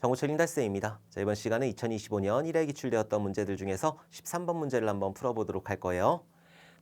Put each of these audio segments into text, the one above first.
정보철 인달쌤입니다. 자, 이번 시간은 2025년 1회 기출되었던 문제들 중에서 13번 문제를 한번 풀어보도록 할 거예요.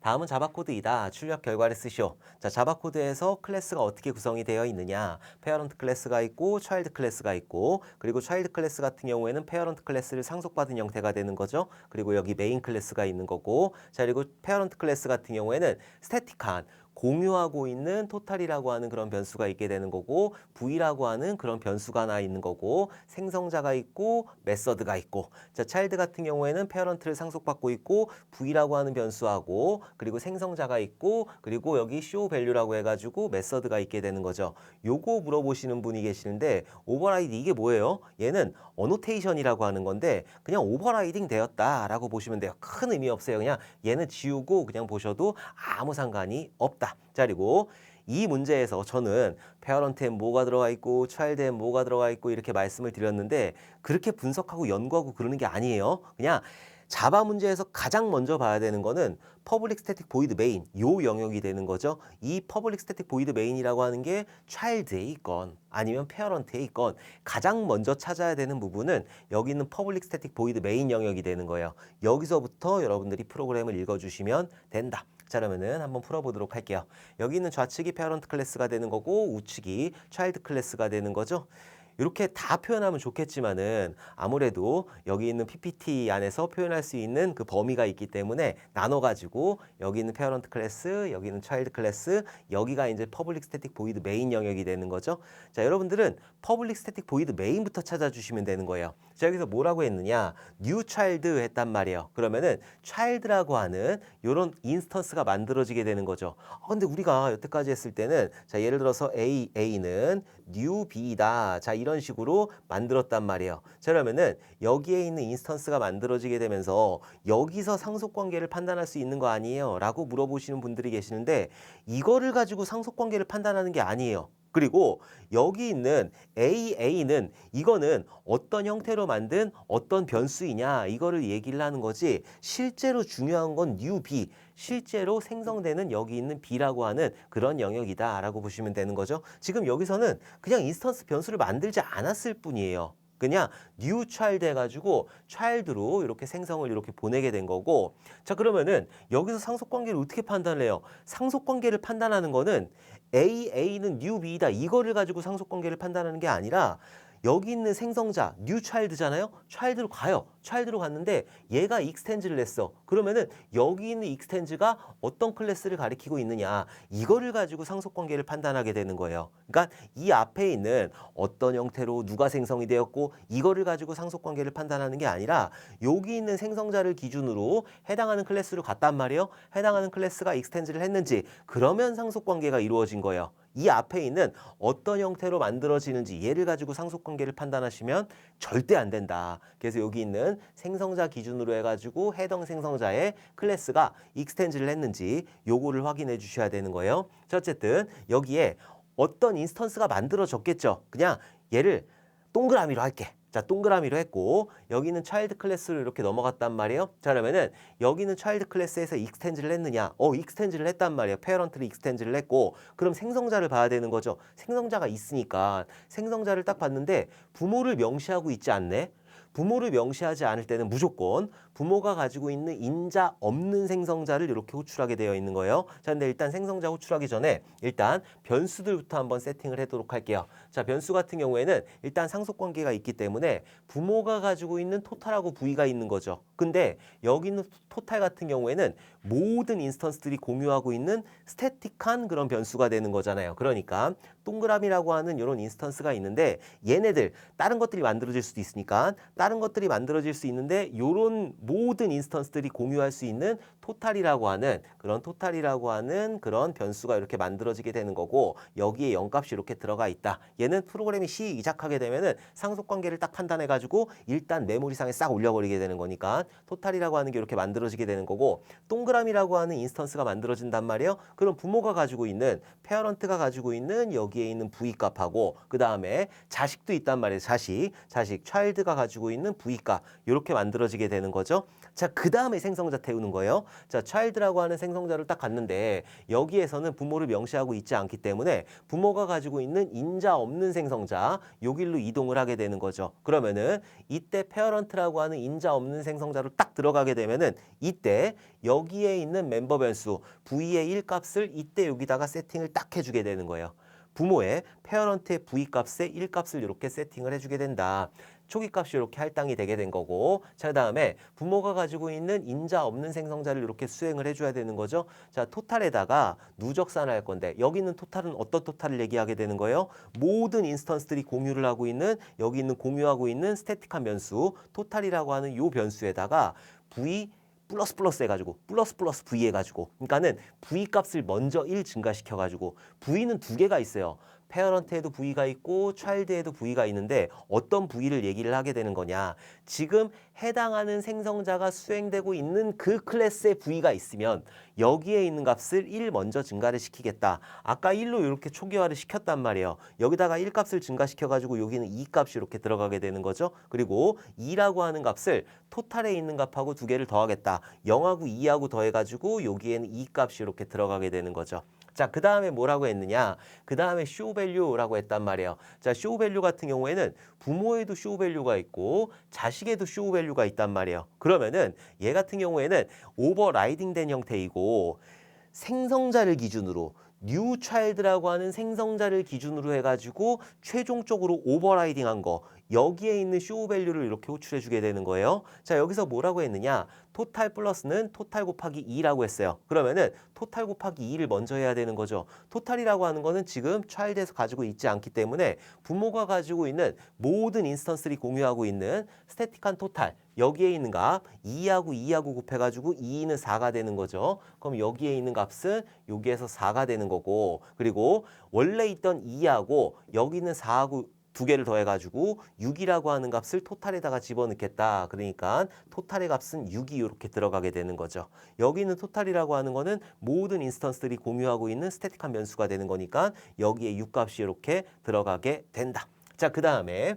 다음은 자바코드이다. 출력 결과를 쓰시오. 자, 자바코드에서 클래스가 어떻게 구성이 되어 있느냐. 페어런트 클래스가 있고 차일드 클래스가 있고 그리고 차일드 클래스 같은 경우에는 페어런트 클래스를 상속받은 형태가 되는 거죠. 그리고 여기 메인 클래스가 있는 거고 자, 그리고 페어런트 클래스 같은 경우에는 스태틱한 공유하고 있는 토탈이라고 하는 그런 변수가 있게 되는 거고 v라고 하는 그런 변수가 하나 있는 거고 생성자가 있고 메서드가 있고. 자 차일드 같은 경우에는 페어런트를 상속받고 있고 v라고 하는 변수하고 그리고 생성자가 있고 그리고 여기 show value라고 해가지고 메서드가 있게 되는 거죠. 요거 물어보시는 분이 계시는데 오버라이드 이게 뭐예요? 얘는 어노테이션이라고 하는 건데 그냥 오버라이딩 되었다라고 보시면 돼요. 큰 의미 없어요. 그냥 얘는 지우고 그냥 보셔도 아무 상관이 없다 자 그리고 이 문제에서 저는 페어런트엔 뭐가 들어가 있고 차일드엔 뭐가 들어가 있고 이렇게 말씀을 드렸는데 그렇게 분석하고 연구하고 그러는 게 아니에요. 그냥 자바 문제에서 가장 먼저 봐야 되는 거는 퍼블릭 스태틱 보이드 메인 요 영역이 되는 거죠. 이 퍼블릭 스태틱 보이드 메인이라고 하는 게 차일드에 있건 아니면 페어런트에 있건 가장 먼저 찾아야 되는 부분은 여기 있는 퍼블릭 스태틱 보이드 메인 영역이 되는 거예요. 여기서부터 여러분들이 프로그램을 읽어주시면 된다. 자 그러면은 한번 풀어보도록 할게요. 여기 있는 좌측이 페어런트 클래스가 되는 거고 우측이 차일드 클래스가 되는 거죠. 이렇게 다 표현하면 좋겠지만은 아무래도 여기 있는 PPT 안에서 표현할 수 있는 그 범위가 있기 때문에 나눠가지고 여기 있는 페어런트 클래스, 여기 있는 차일드 클래스, 여기가 이제 퍼블릭 스태틱 보이드 메인 영역이 되는 거죠. 자, 여러분들은 퍼블릭 스태틱 보이드 메인부터 찾아주시면 되는 거예요. 자, 여기서 뭐라고 했느냐? 뉴 차일드 했단 말이에요. 그러면은 차일드라고 하는 요런 인스턴스가 만들어지게 되는 거죠. 어, 근데 우리가 여태까지 했을 때는 자, 예를 들어서 A, A는 new B다. 자, 이런 식으로 만들었단 말이에요. 자, 그러면은 여기에 있는 인스턴스가 만들어지게 되면서 여기서 상속 관계를 판단할 수 있는 거 아니에요? 라고 물어보시는 분들이 계시는데 이거를 가지고 상속 관계를 판단하는 게 아니에요. 그리고 여기 있는 AA는 이거는 어떤 형태로 만든 어떤 변수이냐 이거를 얘기를 하는 거지 실제로 중요한 건 B 실제로 생성되는 여기 있는 B라고 하는 그런 영역이다라고 보시면 되는 거죠. 지금 여기서는 그냥 인스턴스 변수를 만들지 않았을 뿐이에요. 그냥 new child 해가지고 child로 이렇게 생성을 이렇게 보내게 된 거고 자 그러면은 여기서 상속 관계를 어떻게 판단을 해요? 상속 관계를 판단하는 거는 A, A는 new B다 이거를 가지고 상속 관계를 판단하는 게 아니라 여기 있는 생성자 new child잖아요. child로 가요. child로 갔는데 얘가 extens를 냈어. 그러면은 여기 있는 extens가 어떤 클래스를 가리키고 있느냐 이거를 가지고 상속 관계를 판단하게 되는 거예요. 그러니까 이 앞에 있는 어떤 형태로 누가 생성이 되었고 이거를 가지고 상속 관계를 판단하는 게 아니라 여기 있는 생성자를 기준으로 해당하는 클래스로 갔단 말이에요. 해당하는 클래스가 extens를 했는지 그러면 상속 관계가 이루어진 거예요. 이 앞에 있는 어떤 형태로 만들어지는지 얘를 가지고 상속 관계를 판단하시면 절대 안 된다. 그래서 여기 있는 생성자 기준으로 해가지고 해당 생성자의 클래스가 익스텐즈를 했는지 요거를 확인해 주셔야 되는 거예요. 자, 어쨌든 여기에 어떤 인스턴스가 만들어졌겠죠. 그냥 얘를 동그라미로 할게. 자, 동그라미로 했고 여기는 차일드 클래스로 이렇게 넘어갔단 말이에요. 자, 그러면은 여기는 차일드 클래스에서 익스텐즈를 했느냐? 어, 익스텐즈를 했단 말이에요. 페어런트를 익스텐즈를 했고 그럼 생성자를 봐야 되는 거죠. 생성자가 있으니까 생성자를 딱 봤는데 부모를 명시하고 있지 않네. 부모를 명시하지 않을 때는 무조건 부모가 가지고 있는 인자 없는 생성자를 이렇게 호출하게 되어 있는 거예요. 자, 근데 일단 생성자 호출하기 전에 일단 변수들부터 한번 세팅을 해도록 할게요. 자, 변수 같은 경우에는 일단 상속 관계가 있기 때문에 부모가 가지고 있는 토탈하고 V가 있는 거죠. 근데 여기 있는 토탈 같은 경우에는 모든 인스턴스들이 공유하고 있는 스태틱한 그런 변수가 되는 거잖아요. 그러니까 동그라미라고 하는 이런 인스턴스가 있는데 얘네들 다른 것들이 만들어질 수도 있으니까 다른 것들이 만들어질 수 있는데 이런 모든 인스턴스들이 공유할 수 있는 토탈이라고 하는 그런 토탈이라고 하는 그런 변수가 이렇게 만들어지게 되는 거고 여기에 영값이 이렇게 들어가 있다. 얘는 프로그램이 시작하게 되면은 상속 관계를 딱 판단해 가지고 일단 메모리상에 싹 올려버리게 되는 거니까 토탈이라고 하는 게 이렇게 만들어지게 되는 거고 동그라미라고 하는 인스턴스가 만들어진단 말이에요. 그럼 부모가 가지고 있는 페어런트가 가지고 있는 여기에 있는 v 값하고 그 다음에 자식도 있단 말이에요. 자식, 자식, 차일드가 가지고 가지고 있는 V값 이렇게 만들어지게 되는 거죠. 자, 그 다음에 생성자 태우는 거예요. 자, child라고 하는 생성자를 딱 갔는데 여기에서는 부모를 명시하고 있지 않기 때문에 부모가 가지고 있는 인자 없는 생성자 요 길로 이동을 하게 되는 거죠. 그러면은 이때 parent라고 하는 인자 없는 생성자로 딱 들어가게 되면은 이때 여기에 있는 멤버 변수 V의 1 값을 이때 여기다가 세팅을 딱 해주게 되는 거예요. 부모의 페어런트의 V 값의 1 값을 이렇게 세팅을 해주게 된다. 초기 값이 이렇게 할당이 되게 된 거고 자 그다음에 부모가 가지고 있는 인자 없는 생성자를 이렇게 수행을 해줘야 되는 거죠. 자 토탈에다가 누적산할 건데 여기 있는 토탈은 어떤 토탈을 얘기하게 되는 거예요? 모든 인스턴스들이 공유를 하고 있는 여기 있는 공유하고 있는 스태틱한 변수 토탈이라고 하는 요 변수에다가 V 플러스 플러스 해가지고 플러스 플러스 V 해가지고 그러니까는 V 값을 먼저 1 증가시켜가지고 V는 두 개가 있어요. 페어런트에도 V가 있고 차일드에도 V가 있는데 어떤 V를 얘기를 하게 되는 거냐? 지금 해당하는 생성자가 수행되고 있는 그 클래스의 V가 있으면 여기에 있는 값을 1 먼저 증가를 시키겠다. 아까 1로 이렇게 초기화를 시켰단 말이에요. 여기다가 1 값을 증가시켜 가지고 여기는 2 값이 이렇게 들어가게 되는 거죠. 그리고 2라고 하는 값을 토탈에 있는 값하고 두 개를 더하겠다. 0하고 2하고 더해 가지고 여기에는 2 값이 이렇게 들어가게 되는 거죠 자, 그 다음에 뭐라고 했느냐? 그 다음에 쇼 밸류라고 했단 말이에요. 자, 쇼 밸류 같은 경우에는 부모에도 쇼 밸류가 있고 자식에도 쇼 밸류가 있단 말이에요. 그러면은 얘 같은 경우에는 오버라이딩 된 형태이고 생성자를 기준으로 뉴 차일드라고 하는 생성자를 기준으로 해가지고 최종적으로 오버라이딩한 거 여기에 있는 쇼 밸류를 이렇게 호출해 주게 되는 거예요. 자 여기서 뭐라고 했느냐 토탈 플러스는 토탈 곱하기 2라고 했어요. 그러면은 토탈 곱하기 2를 먼저 해야 되는 거죠. 토탈이라고 하는 거는 지금 차일드에서 가지고 있지 않기 때문에 부모가 가지고 있는 모든 인스턴스를 공유하고 있는 스태틱한 토탈 여기에 있는 값 2하고 2하고 곱해가지고 2는 4가 되는 거죠. 그럼 여기에 있는 값은 여기에서 4가 되는 거고 그리고 원래 있던 2하고 여기 있는 4하고 두 개를 더해가지고 6이라고 하는 값을 토탈에다가 집어넣겠다. 그러니까 토탈의 값은 6이 이렇게 들어가게 되는 거죠. 여기 있는 토탈이라고 하는 거는 모든 인스턴스들이 공유하고 있는 스태틱한 변수가 되는 거니까 여기에 6 값이 이렇게 들어가게 된다. 자, 그 다음에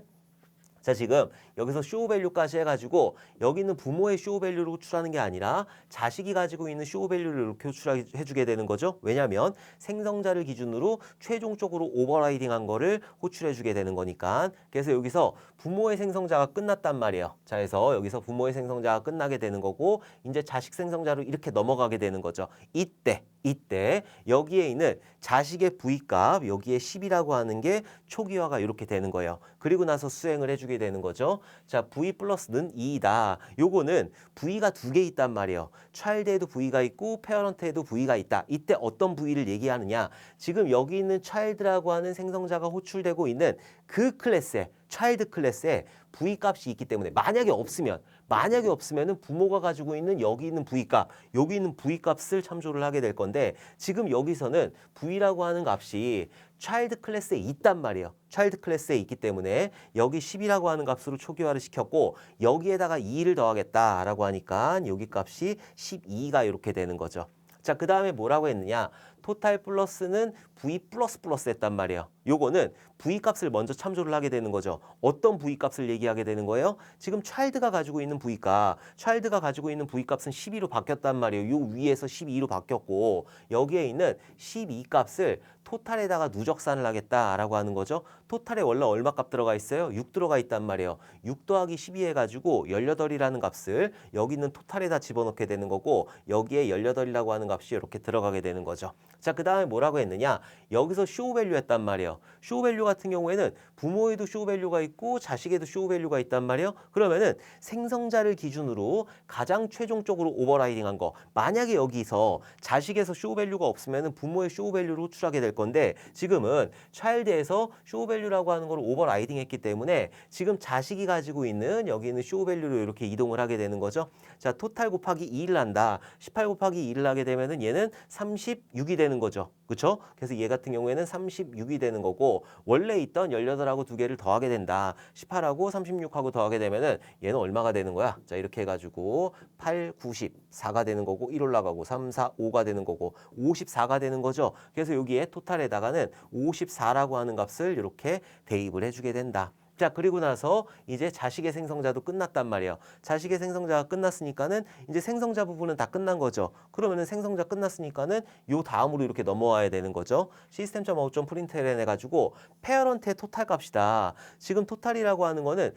자 지금 여기서 쇼 밸류까지 해가지고 여기 있는 부모의 쇼 밸류를 호출하는 게 아니라 자식이 가지고 있는 쇼 밸류를 이렇게 호출해주게 되는 거죠. 왜냐하면 생성자를 기준으로 최종적으로 오버라이딩한 거를 호출해주게 되는 거니까 그래서 여기서 부모의 생성자가 끝났단 말이에요. 자 그래서 여기서 부모의 생성자가 끝나게 되는 거고 이제 자식 생성자로 이렇게 넘어가게 되는 거죠. 이때 이때 여기에 있는 자식의 V값 여기에 10이라고 하는 게 초기화가 이렇게 되는 거예요. 그리고 나서 수행을 해주게 되는 거죠. 자 V 플러스는 2이다. 요거는 V가 두 개 있단 말이에요. 차일드에도 V가 있고 페어런트에도 V가 있다. 이때 어떤 V를 얘기하느냐. 지금 여기 있는 차일드라고 하는 생성자가 호출되고 있는 그 클래스에 차일드 클래스에 V 값이 있기 때문에 만약에 없으면 만약에 없으면은 부모가 가지고 있는 여기 있는 V값, 여기 있는 V값을 참조를 하게 될 건데 지금 여기서는 V라고 하는 값이 차일드 클래스에 있단 말이에요. 차일드 클래스에 있기 때문에 여기 10이라고 하는 값으로 초기화를 시켰고 여기에다가 2를 더하겠다라고 하니까 여기 값이 12가 이렇게 되는 거죠. 자, 그 다음에 뭐라고 했느냐? 토탈 플러스는 V 플러스 플러스 했단 말이에요. 요거는 V 값을 먼저 참조를 하게 되는 거죠. 어떤 V 값을 얘기하게 되는 거예요? 지금 차일드가 가지고 있는 V 값, 차일드가 가지고 있는 V 값은 12로 바뀌었단 말이에요. 요 위에서 12로 바뀌었고 여기에 있는 12 값을 토탈에다가 누적산을 하겠다라고 하는 거죠. 토탈에 원래 얼마 값 들어가 있어요? 6 들어가 있단 말이에요. 6 더하기 12 해가지고 18이라는 값을 여기 있는 토탈에다 집어넣게 되는 거고 여기에 18이라고 하는 값이 이렇게 들어가게 되는 거죠. 자, 그 다음에 뭐라고 했느냐? 여기서 쇼 밸류 했단 말이에요. 쇼 밸류 같은 경우에는 부모에도 쇼 밸류가 있고 자식에도 쇼 밸류가 있단 말이에요. 그러면은 생성자를 기준으로 가장 최종적으로 오버라이딩한 거. 만약에 여기서 자식에서 쇼 밸류가 없으면은 부모의 쇼 밸류를 호출하게 될 건데 지금은 차일드에서 쇼 밸류라고 하는 걸 오버라이딩 했기 때문에 지금 자식이 가지고 있는 여기 있는 쇼 밸류로 이렇게 이동을 하게 되는 거죠. 자, 토탈 곱하기 2를 한다. 18 곱하기 2를 하게 되면은 얘는 36이 되는 거죠. 그렇죠? 그래서 얘 같은 경우에는 36이 되는 거고 원래 있던 18하고 두 개를 더하게 된다. 18하고 36하고 더하게 되면은 얘는 얼마가 되는 거야? 자, 이렇게 해 가지고 8, 90, 4가 되는 거고 1 올라가고 3, 4, 5가 되는 거고 54가 되는 거죠. 그래서 여기에 토탈에다가는 54라고 하는 값을 이렇게 대입을 해 주게 된다. 자, 그리고 나서 이제 자식의 생성자도 끝났단 말이에요. 자식의 생성자가 끝났으니까는 이제 생성자 부분은 다 끝난 거죠. 그러면은 생성자 끝났으니까는 요 다음으로 이렇게 넘어와야 되는 거죠. 시스템.out 프린트LN 해가지고 페어런트의 토탈 값이다. 지금 토탈이라고 하는 거는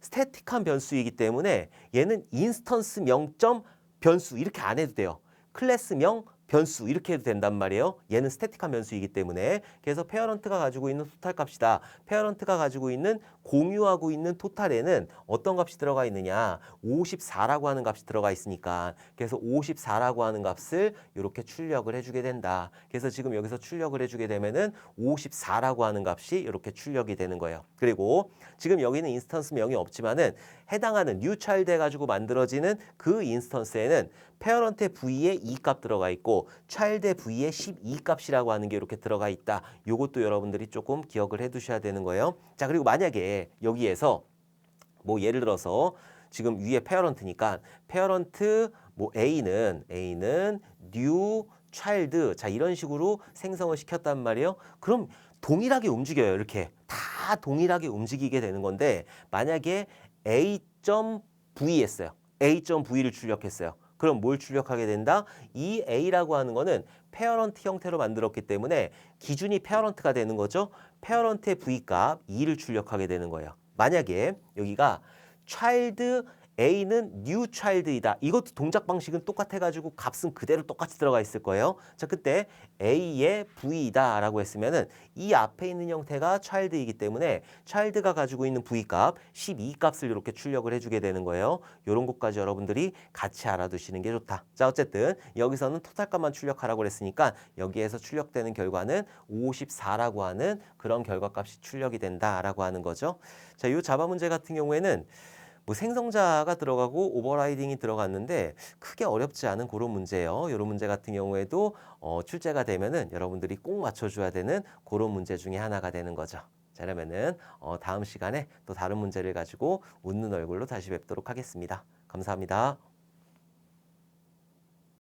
스태틱한 변수이기 때문에 얘는 인스턴스 명 점 변수 이렇게 안 해도 돼요. 클래스명 변수 이렇게 해도 된단 말이에요. 얘는 스태틱한 변수이기 때문에 그래서 페어런트가 가지고 있는 토탈 값이다. 페어런트가 가지고 있는 공유하고 있는 토탈에는 어떤 값이 들어가 있느냐? 54라고 하는 값이 들어가 있으니까 그래서 54라고 하는 값을 이렇게 출력을 해주게 된다. 그래서 지금 여기서 출력을 해주게 되면은 54라고 하는 값이 이렇게 출력이 되는 거예요. 그리고 지금 여기는 인스턴스 명이 없지만은 해당하는 뉴 차일드 해가지고 만들어지는 그 인스턴스에는 페어런트의 V에 2값 들어가 있고 차일드의 V에 12 값이라고 하는 게 이렇게 들어가 있다. 요것도 여러분들이 조금 기억을 해 두셔야 되는 거예요. 자, 그리고 만약에 여기에서 뭐 예를 들어서 지금 위에 페어런트니까 페어런트 뭐 A는 A는 new child 자 이런 식으로 생성을 시켰단 말이에요. 그럼 동일하게 움직여요. 이렇게 다 동일하게 움직이게 되는 건데 만약에 A.V였어요. A.V를 출력했어요. 그럼 뭘 출력하게 된다? 이 A라고 하는 거는 페어런트 형태로 만들었기 때문에 기준이 페어런트가 되는 거죠. 페어런트의 V값 2를 출력하게 되는 거예요. 만약에 여기가 child A는 new child이다. 이것도 동작 방식은 똑같아가지고 값은 그대로 똑같이 들어가 있을 거예요. 자, 그때 A의 V이다 라고 했으면은 이 앞에 있는 형태가 child이기 때문에 child가 가지고 있는 V 값 12 값을 이렇게 출력을 해주게 되는 거예요. 이런 것까지 여러분들이 같이 알아두시는 게 좋다. 자, 어쨌든 여기서는 토탈 값만 출력하라고 그랬으니까 여기에서 출력되는 결과는 54라고 하는 그런 결과 값이 출력이 된다라고 하는 거죠. 자, 이 자바 문제 같은 경우에는 뭐 생성자가 들어가고 오버라이딩이 들어갔는데 크게 어렵지 않은 그런 문제예요. 이런 문제 같은 경우에도 어, 출제가 되면은 여러분들이 꼭 맞춰줘야 되는 그런 문제 중에 하나가 되는 거죠. 자, 그러면은 어, 다음 시간에 또 다른 문제를 가지고 웃는 얼굴로 다시 뵙도록 하겠습니다. 감사합니다.